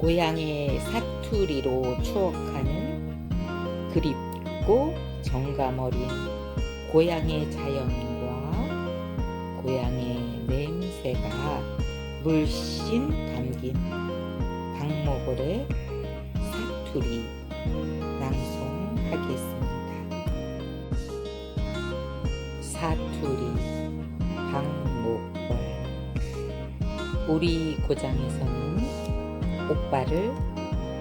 고향의 사투리로 추억하는 그립고 정감 어린 고향의 자연과 고향의 냄새가 물씬 담긴 박모골의 사투리 낭송하겠습니다. 사투리 박모골 우리 고장에서는 오빠를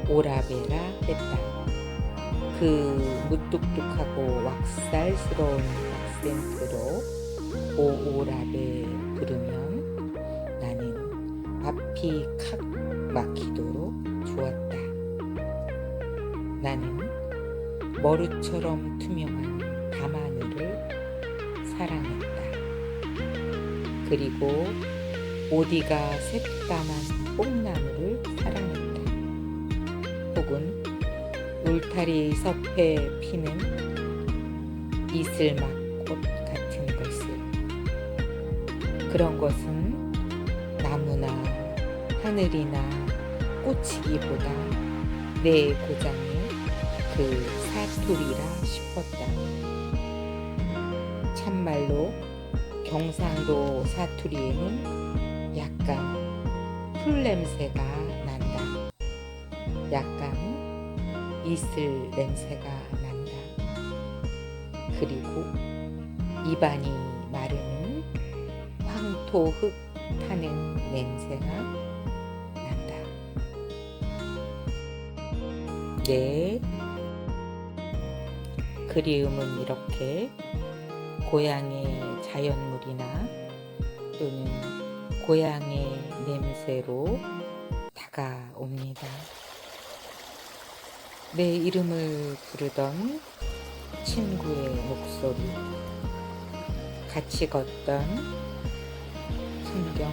오라베라 했다. 그 무뚝뚝하고 왁살스러운 악센트로 오오라베 부르면 나는 앞이 칵 막히도록 좋았다. 나는 머루처럼 투명한 밤하늘을 사랑했다. 그리고 오디가 새까만 사랑했다. 혹은 울타리 섭에 피는 이슬막 꽃 같은 것을 그런 것은 나무나 하늘이나 꽃이기보다 내 고장의 그 사투리라 싶었다. 참말로 경상도 사투리에는 약간 풀 냄새가 난다. 약간 이슬 냄새가 난다. 그리고 입안이 마르는 황토흙 타는 냄새가 난다. 네. 그리움은 이렇게 고향의 자연물이나 또는 고향의 냄새로 다가옵니다. 내 이름을 부르던 친구의 목소리, 같이 걷던 풍경,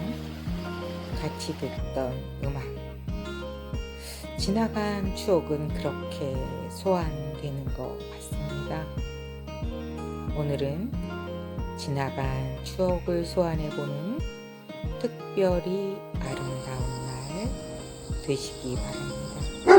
같이 듣던 음악. 지나간 추억은 그렇게 소환되는 것 같습니다. 오늘은 지나간 추억을 소환해보는 특별히 아름다운 날 되시기 바랍니다.